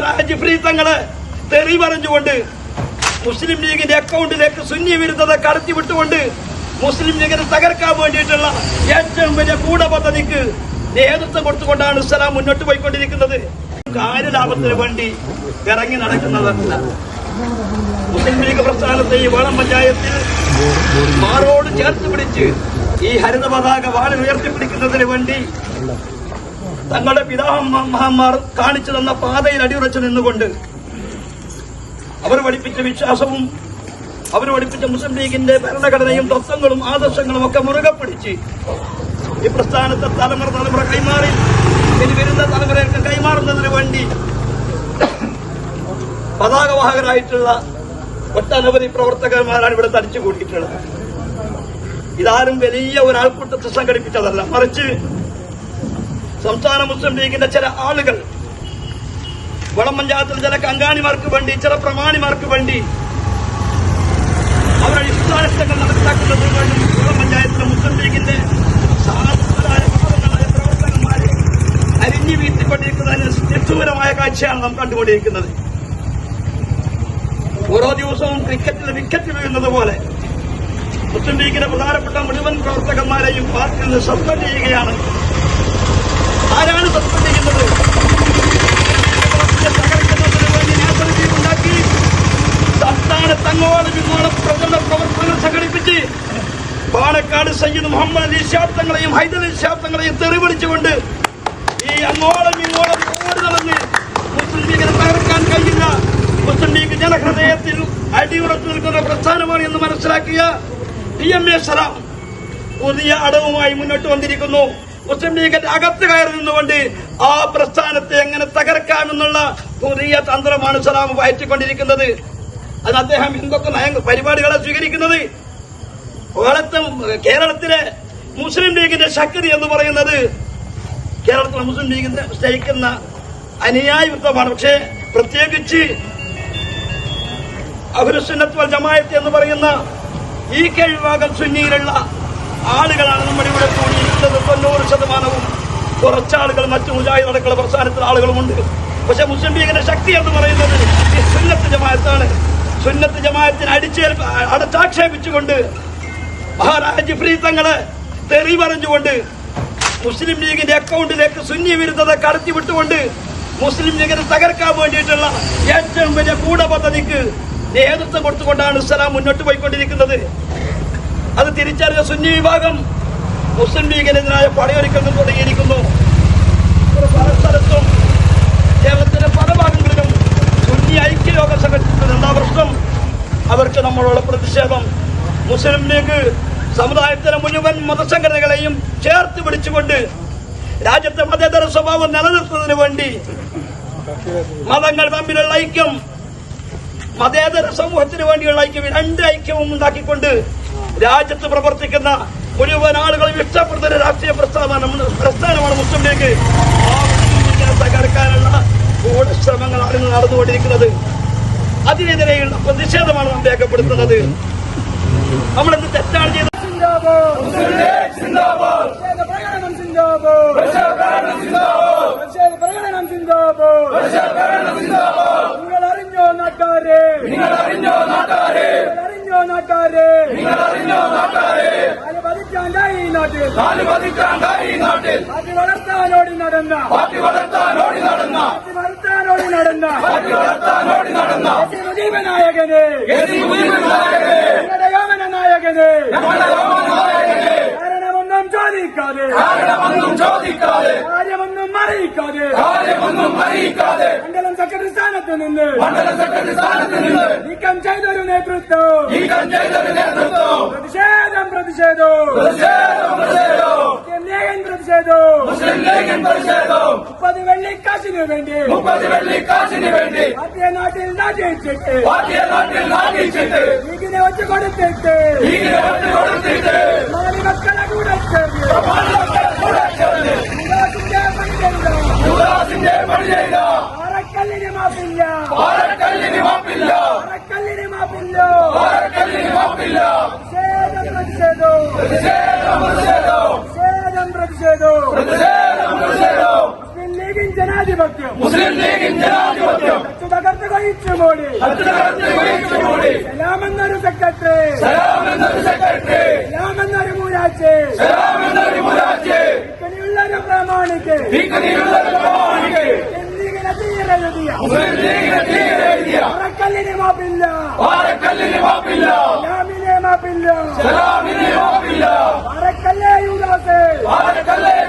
Maharaj free തങ്ങൾ തെറി പറഞ്ഞുകൊണ്ട് മുസ്ലിം ലീഗിന്റെ അക്കൗണ്ടിലേക്ക് സുന്നി വിരുദ്ധത കടത്തി വിട്ടുകൊണ്ട് മുസ്ലിം ലീഗിനെ തകർക്കാൻ വേണ്ടിയിട്ടുള്ള ഏറ്റവും വലിയ കൂടപദ്ധതിക്ക് നേതൃത്വം കൊടുത്തുകൊണ്ടാണ് ഇസ്ലാം മുന്നോട്ട് പോയിക്കൊണ്ടിരിക്കുന്നത്. കാര്യലാഭത്തിന് വേണ്ടി ഇറങ്ങി നടക്കുന്നതല്ല. മുസ്ലിം ലീഗ് പ്രസ്ഥാനത്തെ ഈ വളം പഞ്ചായത്തിൽ മാറോട് ചേർത്ത് പിടിച്ച് ഈ ഹരിത പതാക വാളിൽ ഉയർത്തിപ്പിടിക്കുന്നതിന് വേണ്ടി തങ്ങളുടെ പിതാമഹന്മാർ കാണിച്ചു തന്ന പാതയിൽ അടിയുറച്ച് നിന്നുകൊണ്ട് അവർ പഠിപ്പിച്ച വിശ്വാസവും അവർ പഠിപ്പിച്ച മുസ്ലിം ലീഗിന്റെ ഭരണഘടനയും തത്വങ്ങളും ആദർശങ്ങളും ഒക്കെ മുറുകെ പിടിച്ച് ഈ പ്രസ്ഥാനത്തെ തലമുറ തലമുറ കൈമാറി. ഇനി വരുന്ന തലമുറകൾക്ക് കൈമാറുന്നതിന് വേണ്ടി പതാകവാഹകരായിട്ടുള്ള ഒട്ടനവധി പ്രവർത്തകന്മാരാണ് ഇവിടെ തടിച്ചു കൂട്ടിയിട്ടുള്ളത് ഇതാരും വലിയ ഒരാൾക്കൂട്ടത്തെ സംഘടിപ്പിച്ചതല്ല. മറിച്ച് സംസ്ഥാന മുസ്ലിം ലീഗിന്റെ ചില ആളുകൾ വളം പഞ്ചായത്തിലെ ചില കങ്കാണിമാർക്ക് വേണ്ടി ചില പ്രമാണിമാർക്ക് വേണ്ടി അവരുടെ ഇഷ്ടാനിഷ്ടങ്ങൾ നടപ്പിലാക്കുന്നതിന് വേണ്ടി വളം പഞ്ചായത്തിലെ മുസ്ലിം ലീഗിന്റെ പ്രവർത്തകന്മാരെ അരിഞ്ഞു വീഴ്ത്തിക്കൊണ്ടിരിക്കുന്നതിന് നിഷ്ഠൂരമായ കാഴ്ചയാണ് നാം കണ്ടുകൊണ്ടിരിക്കുന്നത്. ഓരോ ദിവസവും ക്രിക്കറ്റിൽ വിക്കറ്റ് വീഴുന്നത് പോലെ മുസ്ലിം ലീഗിന്റെ പ്രധാനപ്പെട്ട മുഴുവൻ പ്രവർത്തകന്മാരെയും പാർട്ടിയിൽ നിന്ന് സസ്പെൻഡ് ചെയ്യുകയാണ് ആരാണ് സസ്പെൻഡ് ചെയ്യുന്നത് തകർക്കുന്നതിന് വേണ്ടി നേതൃത്വം ഉണ്ടാക്കി സംസ്ഥാനത്ത് അങ്ങോളം പ്രചരണ പ്രവർത്തനങ്ങൾ സംഘടിപ്പിച്ച് പാലക്കാട് സയ്യിദ് മുഹമ്മദ് അലി ശാബ്ദങ്ങളെയും ശാബ്ദങ്ങളെയും തെറിവിളിച്ചുകൊണ്ട് ഈ അങ്ങോളം ഇങ്ങോളം ഓടി നടന്ന് മുസ്ലിം ലീഗിനെ തകർക്കാൻ കഴിയില്ല. മുസ്ലിം ലീഗ് ജനഹൃദയത്തിൽ അടിയുറച്ചു നിൽക്കുന്ന പ്രസ്ഥാനമാണ് എന്ന് മനസ്സിലാക്കിയ ടി എം എ സലാം. പുതിയ അടവുമായി മുന്നോട്ട് വന്നിരിക്കുന്നു. മുസ്ലിം ലീഗിന്റെ അകത്ത് കയറി നിന്നുകൊണ്ട് ആ പ്രസ്ഥാനത്തെ എങ്ങനെ തകർക്കാമെന്നുള്ള പുതിയ തന്ത്രമാണ് സലാം വയറ്റിക്കൊണ്ടിരിക്കുന്നത്. അത് അദ്ദേഹം എന്തൊക്കെ നയ പരിപാടികളാണ് സ്വീകരിക്കുന്നത്? കേരളത്തെ കേരളത്തിലെ മുസ്ലിം ലീഗിന്റെ ശക്തി എന്ന് പറയുന്നത് കേരളത്തിലെ മുസ്ലിം ലീഗിന്റെ സ്നേഹിക്കുന്ന അനുയായി വൃത്തമാണ് പക്ഷേ പ്രത്യേകിച്ച് അഹുരസുന്നത്ത് ജമായത്ത് എന്ന് പറയുന്ന ഈ കഴിവാകം സുന്നിയിലുള്ള ആളുകളാണ് നമ്മുടെ ഇവിടെ കൂടിയിരിക്കുന്നത്. തൊണ്ണൂറ് ശതമാനവും കുറച്ചാളുകൾ മറ്റു മുജാഹിദ് അടക്കള പ്രസ്ഥാനത്തിലെ ആളുകളുമുണ്ട്. പക്ഷെ മുസ്ലിം ലീഗിന്റെ ശക്തി എന്ന് പറയുന്നത് ഈ സുന്നത്ത് ജമായത്താണ് സുന്നത്ത് ജമാഅത്തിന് അടിച്ചേൽ അടച്ചാക്ഷേപിച്ചുകൊണ്ട് മഹാരാജ് ഫ്രീ തങ്ങളെ തെറി പറഞ്ഞുകൊണ്ട് മുസ്ലിം ലീഗിന്റെ അക്കൗണ്ടിലേക്ക് സുന്നി വിരുദ്ധത കടത്തി വിട്ടുകൊണ്ട് മുസ്ലിം ലീഗിനെ തകർക്കാൻ വേണ്ടിയിട്ടുള്ള ഏറ്റവും വലിയ കൂട പദ്ധതിക്ക് നേതൃത്വം കൊടുത്തുകൊണ്ടാണ് ഇസ്ലാം മുന്നോട്ട് പോയിക്കൊണ്ടിരിക്കുന്നത്. അത് തിരിച്ചറിഞ്ഞ സുന്നി വിഭാഗം മുസ്ലിം ലീഗിനെതിരായ പടയൊരുക്കങ്ങൾ തുടങ്ങിയിരിക്കുന്നു. പല സ്ഥലത്തും ഭാഗങ്ങളിലും സുന്നി ഐക്യയോഗം സംഘടിപ്പിക്കുന്നത് രണ്ടാം പ്രശ്നം അവർക്ക് നമ്മളുള്ള പ്രതിഷേധം. മുസ്ലിം ലീഗ് സമുദായത്തിലെ മുഴുവൻ മതസംഘടനകളെയും ചേർത്ത് പിടിച്ചുകൊണ്ട് രാജ്യത്തെ മതേതര സ്വഭാവം നിലനിർത്തുന്നതിന് വേണ്ടി മതങ്ങൾ തമ്മിലുള്ള ഐക്യം മതേതര സമൂഹത്തിന് വേണ്ടിയുള്ള ഐക്യം രണ്ട് ഐക്യവും ഉണ്ടാക്കിക്കൊണ്ട് രാജ്യത്ത് പ്രവർത്തിക്കുന്ന മുഴുവൻ ആളുകളും ഇഷ്ടപ്പെടുന്ന രാഷ്ട്രീയ പ്രസ്ഥാനമാണ് പ്രസ്ഥാനമാണ് മുസ്ലിം ലീഗ് ആ മുസ്ലിം ലീഗിനെ തകർക്കാനുള്ള ഗൂഢശ്രമങ്ങളാണ് ഇന്ന് നടന്നുകൊണ്ടിരിക്കുന്നത്. അതിനെതിരെയുള്ള പ്രതിഷേധമാണ് നാം രേഖപ്പെടുത്തുന്നത്. നമ്മളെന്ത് തെറ്റാണ് ചെയ്തത്? നിങ്ങൾ അറിഞ്ഞോ നാട്ടാരെ നിങ്ങൾ അറിഞ്ഞോ നാട്ടാരെ അറിഞ്ഞോ നാട്ടാരെ നിങ്ങൾ അറിഞ്ഞോ നാട്ടാരെ നാല് പതിറ്റാണ്ടായി ഈ നാട്ടിൽ. നാല് പതിറ്റാണ്ടായി ഈ നാട്ടിൽ. പാർട്ടി വളർത്താനോടി നടന്ന. പാർട്ടി വളർത്താനോടി നടന്ന. നടന്ന. നായകന് യോമന നായകന് കാരണമൊന്നും ചോദിക്കാതെ. ചോദിക്കാതെ കാര്യമൊന്നും അറിയിക്കാതെ. കാര്യമൊന്നും അറിയിക്കാതെ മണ്ഡലം സെക്രട്ടറി സ്ഥാനത്ത് നിന്ന്. മണ്ഡലം സെക്രട്ടറി സ്ഥാനത്ത് നിന്ന് നീക്കം ചെയ്തൊരു നേതൃത്വം. നീക്കം ചെയ്തൊരു നേതൃത്വം പ്രതിഷേധം പ്രതിഷേധം പ്രതിഷേധം. പ്രതിഷേധം മുസ്ലിം ലീഗൻ പ്രതിഷേധം മുപ്പത് വെള്ളിക്കാശിന് വേണ്ടി മുപ്പത് വെള്ളിക്കാശിന് വേണ്ടി പാർട്ടിയെ നാട്ടിൽ നാട്ടിച്ചിട്ട് പാർട്ടിയെ നാട്ടിൽ നാട്ടിച്ചിട്ട് ലീഗിനെ വെച്ച് കൊടുത്തിട്ട് ലീഗിനെ വെച്ച് കൊടുത്തിട്ട് നാല് മക്കളെ കൂടെ ചേർന്ന് യുവരാജിന്റെ പണി ചെയ്ത പാറക്കല്ലിന് മാപ്പില്ല. പാറക്കല്ലിന് മാപ്പില്ല. പാറക്കല്ലിന് മാപ്പില്ല. പാറക്കല്ലിന് മാപ്പില്ല. പ്രതിഷേധം. പ്രതിഷേധം മുസ്ലിം ലീഗിൻ ജനാധിപത്യം. മുസ്ലിം ലീഗിൻ ജനാധിപത്യം. സലാമെന്നൊരു സെക്രട്ടറി. സലാമെന്നൊരു മൂരാച്ചി. ഇക്കനെയുള്ളൊരു പ്രമാണിക്ക്. എന്നിങ്ങനെ തീരെഴുതിയ അറക്കല്ലിന് മാപ്പില്ല സലാമിനെ മാപ്പില്ല അറക്കല്ലേ യുദാസേ തങ്ങൾക്കായി വിയർപ്പൊഴുക്കിയ തങ്ങൾക്കായി തെരുവിലിറങ്ങിയ തങ്ങൾ ജയിക്കാൻ ഉറക്കൊഴിച്ച നിങ്ങളെ നയിച്ചവരെ ഇന്ന് ഭരിച്ചു പുറത്താക്കണമല്ലേ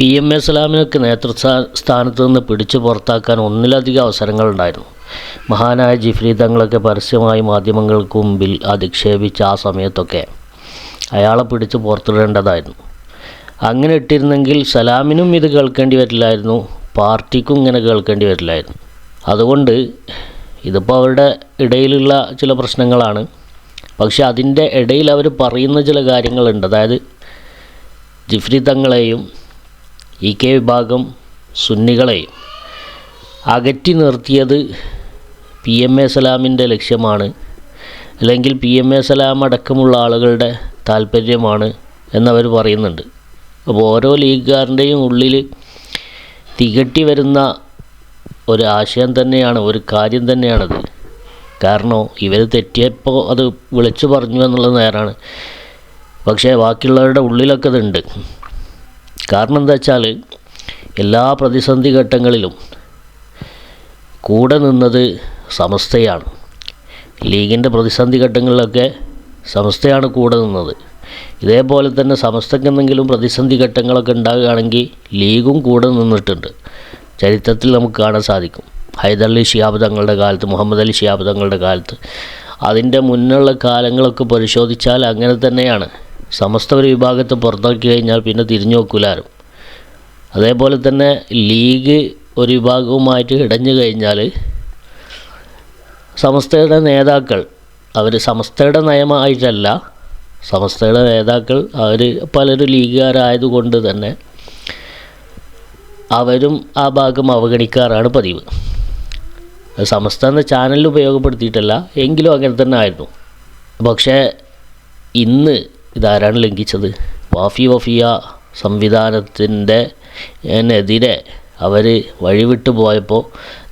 പി എം എ സലാമിനൊക്കെ നേതൃത്വ സ്ഥാനത്ത് നിന്ന് പിടിച്ചു പുറത്താക്കാൻ ഒന്നിലധികം അവസരങ്ങളുണ്ടായിരുന്നു. മഹാനായ ജിഫ്രി തങ്ങളൊക്കെ പരസ്യമായി മാധ്യമങ്ങൾക്ക് മുമ്പിൽ അധിക്ഷേപിച്ച ആ സമയത്തൊക്കെ അയാളെ പിടിച്ച് പുറത്തിടേണ്ടതായിരുന്നു. അങ്ങനെ ഇട്ടിരുന്നെങ്കിൽ സലാമിനും ഇത് കേൾക്കേണ്ടി വരില്ലായിരുന്നു പാർട്ടിക്കും ഇങ്ങനെ കേൾക്കേണ്ടി വരില്ലായിരുന്നു. അതുകൊണ്ട് ഇതിപ്പോൾ അവരുടെ ഇടയിലുള്ള ചില പ്രശ്നങ്ങളാണ്. പക്ഷേ അതിന്റെ ഇടയിൽ അവർ പറയുന്ന ചില കാര്യങ്ങളുണ്ട്. അതായത് ജിഫ്രി തങ്ങളെയും ഇ കെ വിഭാഗം സുന്നികളെ അകറ്റി നിർത്തിയത് പി എം എ സലാമിന്റെ ലക്ഷ്യമാണ് അല്ലെങ്കിൽ പി എം എ സലാം അടക്കമുള്ള ആളുകളുടെ താല്പര്യമാണ് എന്നവർ പറയുന്നുണ്ട്. അപ്പോൾ ഓരോ ലീഗുകാരന്റെയും ഉള്ളിൽ തികട്ടി വരുന്ന ഒരു ആശയം തന്നെയാണ് ഒരു കാര്യം തന്നെയാണത്. കാരണം ഇവർ തെറ്റിയപ്പോൾ അത് വിളിച്ചു പറഞ്ഞു എന്നുള്ളത് നേരാണ്. പക്ഷേ ബാക്കിയുള്ളവരുടെ ഉള്ളിലൊക്കെ ഇതുണ്ട് കാരണം എന്താ വെച്ചാൽ എല്ലാ പ്രതിസന്ധി ഘട്ടങ്ങളിലും കൂടെ നിന്നത് സമസ്തയാണ്. ലീഗിന്റെ പ്രതിസന്ധി ഘട്ടങ്ങളിലൊക്കെ സമസ്തയാണ് കൂടെ നിന്നത്. ഇതേപോലെ തന്നെ സമസ്തയ്ക്ക് എന്തെങ്കിലും പ്രതിസന്ധി ഘട്ടങ്ങളൊക്കെ ഉണ്ടാകുകയാണെങ്കിൽ ലീഗും കൂടെ നിന്നിട്ടുണ്ട്. ചരിത്രത്തിൽ നമുക്ക് കാണാൻ സാധിക്കും. ഹൈദരലി ഷിയാബ് തങ്ങളുടെ കാലത്ത് മുഹമ്മദ് അലി ഷിയാബ് തങ്ങളുടെ കാലത്ത്. അതിന്റെ മുന്നുള്ള കാലങ്ങളൊക്കെ പരിശോധിച്ചാൽ അങ്ങനെ തന്നെയാണ്. സമസ്ത ഒരു വിഭാഗത്തെ പുറത്താക്കി കഴിഞ്ഞാൽ പിന്നെ തിരിഞ്ഞു നോക്കൂലാരും. അതേപോലെ തന്നെ ലീഗ് ഒരു വിഭാഗവുമായിട്ട് ഇടഞ്ഞു കഴിഞ്ഞാൽ സമസ്തയുടെ നേതാക്കൾ അവർ സമസ്തയുടെ നയമായിട്ടല്ല സമസ്തയുടെ നേതാക്കൾ അവർ പലരും ലീഗുകാരായതുകൊണ്ട് തന്നെ അവരും ആ ഭാഗം അവഗണിക്കാറാണ് പതിവ്. സമസ്ത എന്ന ചാനലിൽ ഉപയോഗപ്പെടുത്തിയിട്ടല്ല എങ്കിലും അങ്ങനെ തന്നെ ആയിരുന്നു. പക്ഷേ ഇന്ന് ഇതാരാണ് ലംഘിച്ചത്? വാഫി വഫിയ സംവിധാനത്തിന്റെ എതിരെ അവർ വഴിവിട്ടു പോയപ്പോൾ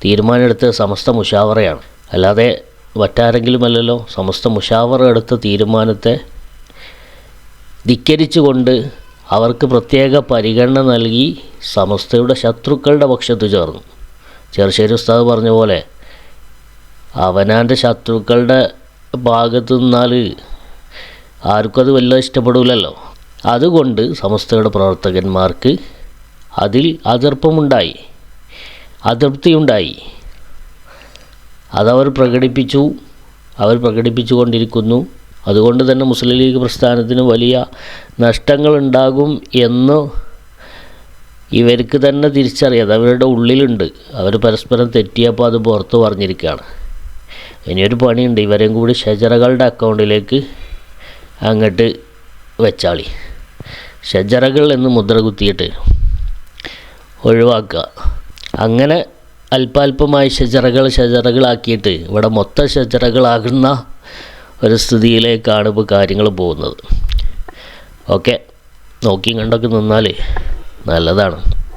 തീരുമാനമെടുത്ത സമസ്ത മുഷാവറയാണ്. അല്ലാതെ മറ്റാരെങ്കിലും അല്ലല്ലോ സമസ്ത മുഷാവറ എടുത്ത തീരുമാനത്തെ ധിക്കരിച്ചുകൊണ്ട് അവർക്ക് പ്രത്യേക പരിഗണന നൽകി സമസ്തയുടെ ശത്രുക്കളുടെ പക്ഷത്ത് ചേർന്നു. ചെറുശ്ശേരി ഉസ്താദ് പറഞ്ഞ പോലെ അവനാന്റെ ശത്രുക്കളുടെ ഭാഗത്തു നിന്നാൽ ആർക്കും അത് വല്ല ഇഷ്ടപ്പെടില്ലല്ലോ അതുകൊണ്ട് സമസ്തയുടെ പ്രവർത്തകന്മാർക്ക് അതിൽ അതിർപ്പമുണ്ടായി അതൃപ്തിയുണ്ടായി. അതവർ പ്രകടിപ്പിച്ചു. അവർ പ്രകടിപ്പിച്ചു കൊണ്ടിരിക്കുന്നു അതുകൊണ്ട് തന്നെ മുസ്ലിം ലീഗ് പ്രസ്ഥാനത്തിന് വലിയ നഷ്ടങ്ങളുണ്ടാകും എന്ന് ഇവർക്ക് തന്നെ തിരിച്ചറിയാം. അവരുടെ ഉള്ളിലുണ്ട്. അവർ പരസ്പരം തെറ്റിയപ്പോൾ അത് പുറത്ത് പറഞ്ഞിരിക്കുകയാണ്. ഇനിയൊരു പണിയുണ്ട്. ഇവരെയും കൂടി ഷജറകളുടെ അക്കൗണ്ടിലേക്ക് അങ്ങോട്ട് വെച്ചാളി. ഷജറകൾ എന്ന് മുദ്ര കുത്തിയിട്ട് ഒഴിവാക്കുക. അങ്ങനെ അല്പാൽപമായി ഷജറകൾ ഷജറകളാക്കിയിട്ട് ഇവിടെ മൊത്തം ഷജറകളാകുന്ന ഒരു സ്ഥിതിയിലേക്കാണ് ഇപ്പോൾ കാര്യങ്ങൾ പോകുന്നത്. ഓക്കെ. നോക്കിയും കണ്ടൊക്കെ നിന്നാൽ നല്ലതാണ്.